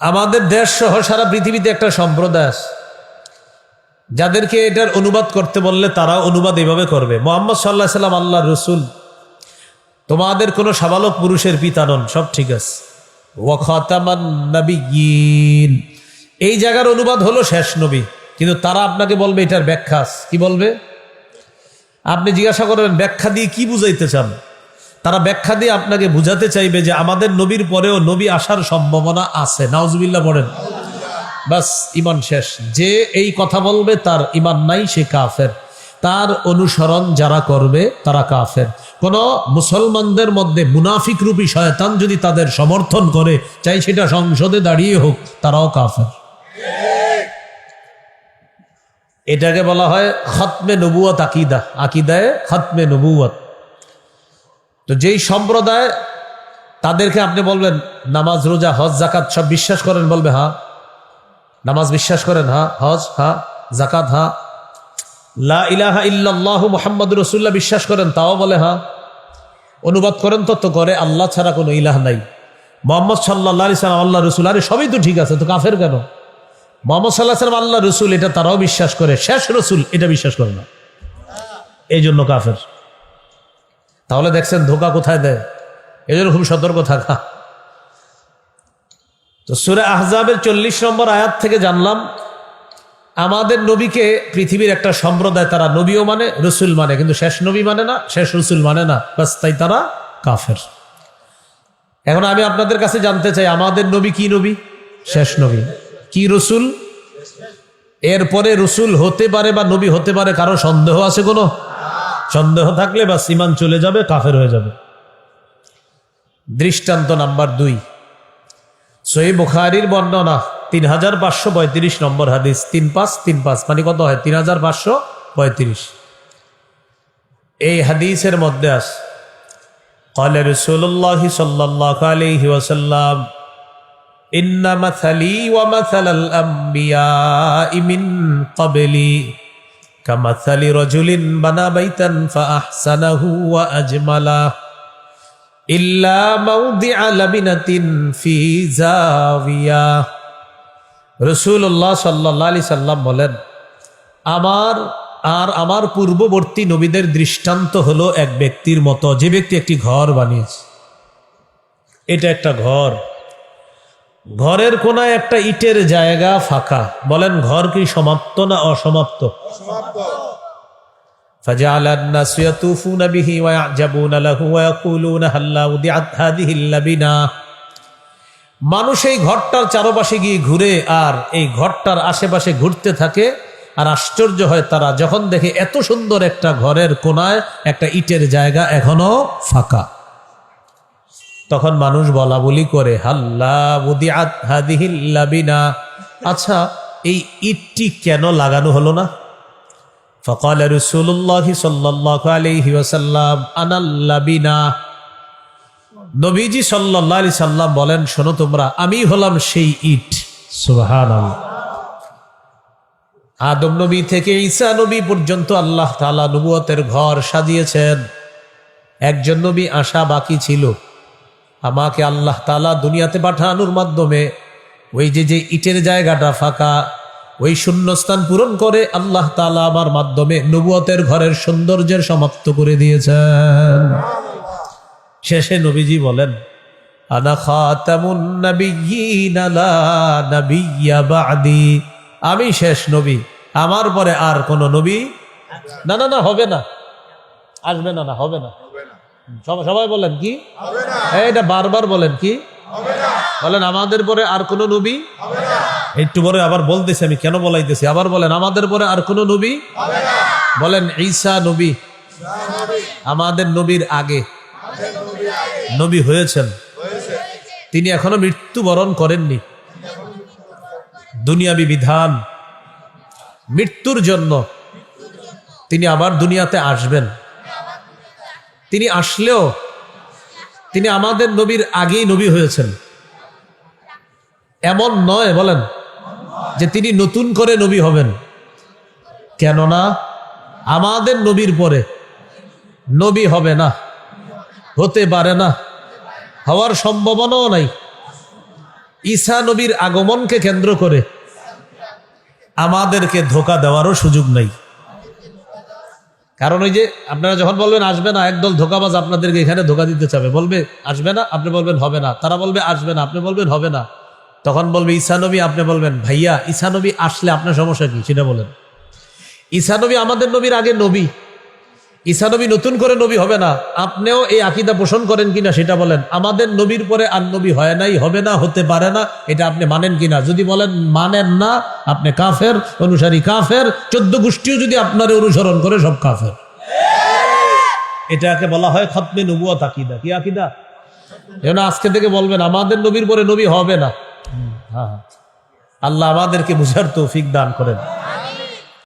আমাদের দেশ সহ সারা পৃথিবীতে একটা সম্প্রদায় আছে। যাদেরকে এটার অনুবাদ করতে বললে তারা অনুবাদ এভাবে করবে। মোহাম্মদ সাল্লাহ সাল্লাম আল্লাহ রসুল। তোমাদের কোনো সাবালক পুরুষের পিতা নন, সব ঠিক আছে। ওয়াখাতামান এই জায়গার অনুবাদ হলো শেষ নবী। কিন্তু তারা আপনাকে বলবে এটার ব্যাখ্যা। কি বলবে? আপনি জিজ্ঞাসা করবেন, ব্যাখ্যা দিয়ে কি বুঝাইতে চান? তারা ব্যাখ্যা দিয়ে আপনাকে বুঝাতে চাইবে যে আমাদের নবীর পরেও নবী আসার সম্ভাবনা আছে। নাউজুবিল্লাহ বলেন বাস ইমান শেষ। যে এই কথা বলবে তার ইমান নাই, সে কাফের। তার অনুসরণ যারা করবে তারা কাফের। কোন মুসলমানদের মধ্যে মুনাফিক রূপী শয়তান যদি তাদের সমর্থন করে, চাই সেটা সংসদে দাঁড়িয়ে হোক, তারাও কাফের। এটাকে বলা হয় খতমে নবুয়ত আকিদা। আকিদায় খতমে নবুয়ত তো যেই সম্প্রদায়, তাদেরকে আপনি বলবেন, নামাজ, রোজা, হজ জাকাত সব বিশ্বাস করেন বলবে হ্যাঁ। নামাজ বিশ্বাস করেন হ্যাঁ। হজ হ্যাঁ। জাকাত হ্যাঁ। লা ইলাহা ইল্লাল্লাহু মুহাম্মদ রসুল্লাহ বিশ্বাস করেন, তাও বলে হ্যাঁ। অনুবাদ করেন তো তো করে আল্লাহ ছাড়া কোনো ইলাহ নাই। মোহাম্মদ সাল্লাহ সাল্লাম আল্লাহ রসুল, আরে সবই তো ঠিক আছে, তো কাফের কেন? মোহাম্মদ সাল্লাহ সাল্লাম আল্লাহ রসুল, এটা তারাও বিশ্বাস করে, শেষ রসুল, এটা বিশ্বাস করে না। এই জন্য কাফের। তাহলে দেখছেন ধোকা কোথায় দেয়? এই জন্য খুব সতর্ক থাকা। তো সুরে আহজাবের চল্লিশ নম্বর আয়াত থেকে জানলাম, আমাদের নবীকে পৃথিবীর একটা সম্প্রদায় তারা নবীও মানে রসুল মানে কিন্তু শেষ নবী মানে না, শেষ রসুল মানে না, বাস তাই তারা কাফের। এখন আমি আপনাদের কাছে জানতে চাই, আমাদের নবী কি নবী? শেষ নবী। কি রসুল? এরপরে রসুল হতে পারে বা নবী হতে পারে, কারও সন্দেহ আছে কোনো? সন্দেহ থাকলে বা সিমান চলে যাবে কাফের হয়ে যাবে দৃষ্টান্ত নাম্বার দুই সহি বুখারির বর্ণনা তিন হাজার পাঁচশো পঁয়ত্রিশ নম্বর হাদিস তিন পাঁচ তিন পাঁচ মানে কত হয় তিন হাজার পাঁচশো পঁয়ত্রিশ এই হাদিসের মধ্যে আস قال رسول الله صلى الله عليه وسلم إن مثلي ومثل الأنبياء من قبلي কামাথালি রজুলিন বানা বাইতান ফাহসানাহু ওয়া আজমালা ইল্লা মাউদিআ লাবিনাতিন ফি জাওয়িয়া রসুল্লাহ সাল্লাহ আলি সাল্লাম বলেন, আমার আর আমার পূর্ববর্তী নবীদের দৃষ্টান্ত হলো এক ব্যক্তির মতো। যে ব্যক্তি একটি ঘর বানিয়েছে, এটা একটা ঘর। ঘরের কোনায় একটা ইটের জায়গা ফাঁকা বলেন ঘর কি সমাপ্ত না অসমাপ্ত فجعل الناس يطوفون به ويعجبون له ويقولون هلا وضعت هذه اللبنه মানুষ এই ঘরটার চারপাশে গিয়ে ঘুরে আর এই ঘরটার আশেপাশে ঘুরতে থাকে আর আশ্চর্য হয় তারা যখন দেখে এত সুন্দর একটা ঘরের কোনায় একটা ইটের জায়গা এখনো ফাঁকা তখন মানুষ বলা বলি করে হাল্লাবিনা আচ্ছা এই ইটটি কেন লাগানো হলো না? ফকাল রসুল্লাহ সাল্লাহ আলহি আনাল্লাবিনা নবীজি সাল্লাহ আলি সাল্লাম বলেন, শোনো তোমরা, আমি হলাম সেই ইট। সুহান আদম নবী থেকে ঈসা নবী পর্যন্ত আল্লাহ তালা নবুয়তের ঘর সাজিয়েছেন। একজন নবী আশা বাকি ছিল। আমাকে আল্লাহ তালা দুনিয়াতে পাঠানোর মাধ্যমে ওই যে যে ইটের জায়গাটা ফাঁকা, ওই শূন্যস্থান পূরণ করে আল্লাহ তালা আমার মাধ্যমে নবুয়তের ঘরের সৌন্দর্যের সমাপ্ত করে দিয়েছেন। শেষে নবীজি বলেন, আনা আমি শেষ নবী, আমার পরে আর কোন নবী? না না না, হবে না। আসবে না না, হবে না। সবাই বলেন কি? এটা বারবার বলেন কি? বলেন আমাদের পরে আর কোন নবী? একটু পরে আবার বলতেছি আমি কেন বলাইতেছি? আবার বলেন আমাদের পরে আর কোন নবী? বলেন ঈসা নবী। আমাদের নবীর আগে। নবী হয়েছেন। তিনি এখনও মৃত্যুবরণ করেননি। দুনিয়াবি বিধান। মৃত্যুর জন্য তিনি আবার দুনিয়াতে আসবেন। তিনি আসলেও তিনি আমাদের নবীর আগেই নবী হয়েছেন। এমন নয় বলেন যে তিনি নতুন করে নবী হবেন। কেননা আমাদের নবীর পরে নবী হবে না, হতে পারে না, হওয়ার সম্ভাবনাও নাই। ঈসা নবীর আগমনকে কেন্দ্র করে আমাদেরকে ধোকা দেওয়ারও সুযোগ নাই। কারণ ওই যে আপনারা যখন বলবেন, আসবে না, একদল ধোকাবাজ আপনাদেরকে এখানে ধোকা দিতে চাবে। বলবে, আসবে না, আপনি বলবেন হবে না। তারা বলবে, আসবে না, আপনি বলবেন হবে না। তখন বলবে ঈশানবী আপনি বলবেন, ভাইয়া ঈসানবী আসলে আপনার সমস্যা কি? সেটা বলেন। ঈশানবী আমাদের নবীর আগে নবী। ঈসানবী নতুন করে নবী হবে না। আপনিও এই আকিদা পোষণ করেন কিনা সেটা বলেন। আমাদের নবীর পরে আর নবী হয় নাই, হবে না, হতে পারে না, এটা আপনি মানেন কিনা? যদি বলেন মানেন না, আপনি কাফের, অনুসারী কাফের, চোদ্দ গোষ্ঠীও যদি আপনার অনুসরণ করে, সব কাফের। এটাকে বলা হয় খতমে নবুয়াত আকিদা। কি আকিদা? যেন আজকে থেকে বলবেন, আমাদের নবীর পরে নবী হবে না। হ্যাঁ হ্যাঁ। আল্লাহ আমাদেরকে বুঝার তৌফিক দান করেন।